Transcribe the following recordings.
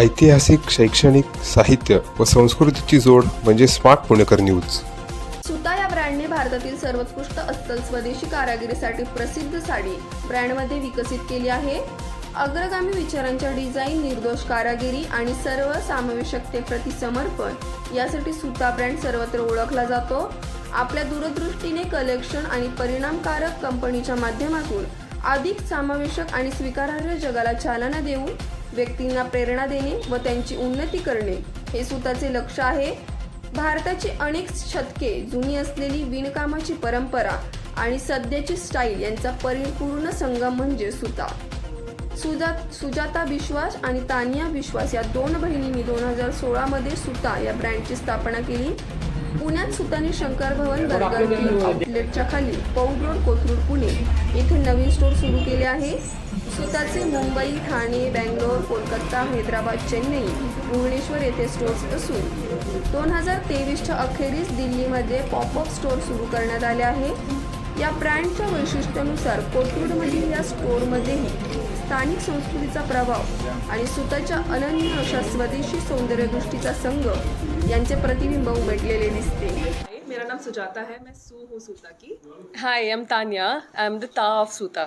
ऐतिहासिक शैक्षणिक साहित्य व संस्कृतीची जोड म्हणजे स्मार्ट पुणेकर न्यूज. सुता या ब्रँडने भारतातील सर्वोत्कृष्ट अस्सल स्वदेशी कारागिरीसाठी प्रसिद्ध साडी ब्रँडमध्ये विकसित केली आहे. अग्रगामी विचारांच्या डिझाईन निर्दोष कारागिरी आणि सर्व समावेशकतेप्रती समर्पण यासाठी सुता ब्रँड सर्वत्र ओळखला जातो. आपल्या दूरदृष्टीने कलेक्शन आणि परिणामकारक कंपनीच्या माध्यमातून अधिक समावेशक आणि स्वीकारार्ह जगाला चालना देऊन व्यक्तींना प्रेरणा देणे व त्यांची उन्नती करणे हे सुताचे लक्ष आहे. भारताची अनेक शतके जुनी असलेली विणकामाची परंपरा आणि सध्याची स्टाईल यांचा परिपूर्ण संगम म्हणजे सुता. सुजात सुजाता विश्वास आणि तानिया विश्वास या दोन बहिणींनी दोन हजार सोळामध्ये सुता या ब्रँडची स्थापना केली. पुण्यात सुताने शंकर भवन बर्गर आउटलेटच्या खाली पौड रोड कोथरूड पुणे. स्टोर सुरू केले आहे. सुताचे मुंबई ठाणे बँगलोर कोलकाता हैदराबाद चेन्नई भुवनेश्वर येथे स्टोर्स असून दोन हजार तेवीसच्या अखेरीस दिल्लीमध्ये पॉपअप स्टोअर सुरू करण्यात आले आहे. या ब्रँडच्या वैशिष्ट्यानुसार कोथरूडमधील या स्टोअरमध्येही स्थानिक संस्कृतीचा प्रभाव आणि सुताच्या अनन्य अशा स्वदेशी सौंदर्यदृष्टीचा संघ यांचे प्रतिबिंब उमटलेले दिसते. मेरा नाम सुजाता है मैं सू हूँ सूता की। Hi I am Taniya I am the ta of Suta.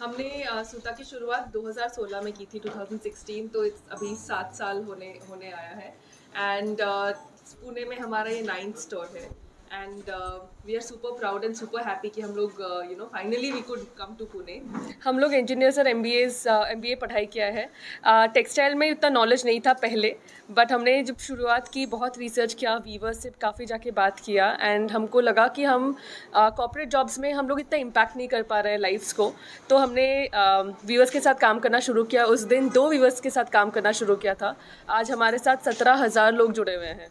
हमने सूता की शुरुआत 2016 में की थी 2016 तो इट्स अभी सात साल होने होने आया है। एंड पुणे में हमारा ये नाइन्थ स्टोर है। And we are super proud and super happy कि हम लोग you know finally we could come to Pune हम लोग इंजीनियर्स और M B S M B A पढ़ाई किया है। टेक्सटाइल uh, में उतना नॉलेज नहीं था पहले बट हमने जब शुरुआत की बहुत रिसर्च किया वीवर्स से काफ़ी जाके बात किया एंड हमको लगा कि हम कॉर्पोरेट जॉब्स में हम लोग इतना इम्पैक्ट नहीं कर पा रहे हैं लाइफ्स को। तो हमने वीवर्स के साथ काम करना शुरू किया। उस दिन दो वीवर्स के साथ काम करना शुरू किया था। आज हमारे साथ सत्रह हज़ार लोग जुड़े हुए हैं।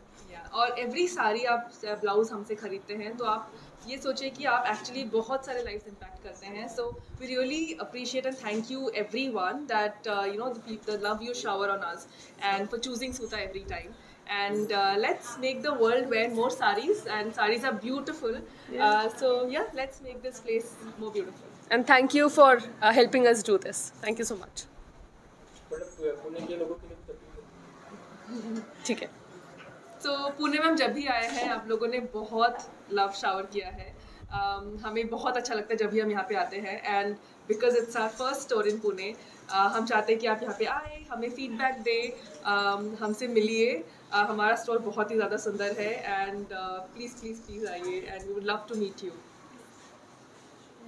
और एवरी सारी आप ब्लाउज हमसे खरीदते हैं तो आप ये सोचिए कि आप एक्चुअली बहुत सारे लाइफ इम्पैक्ट करते हैं। So we really appreciate and thank you every one that you know the love you shower on us and for choosing Suta every time and uh, let's make the world wear more saris and saris are beautiful. Uh, so yeah let's make this place more beautiful. And thank you for helping us do this thank you so much ठीक है। तो पुणे में हम जब भी आए हैं आप लोगों ने बहुत लव शावर किया है। Um, हमें बहुत अच्छा लगता है जब भी हम यहाँ पे आते हैं। And because it's our first store in Pune हम चाहते हैं कि आप यहाँ पे आए हमें फीडबैक दें um, हमसे मिलिए। Uh, हमारा स्टोर बहुत ही ज़्यादा सुंदर है। एंड प्लीज़ प्लीज़ प्लीज़ आइए। And we would love to meet you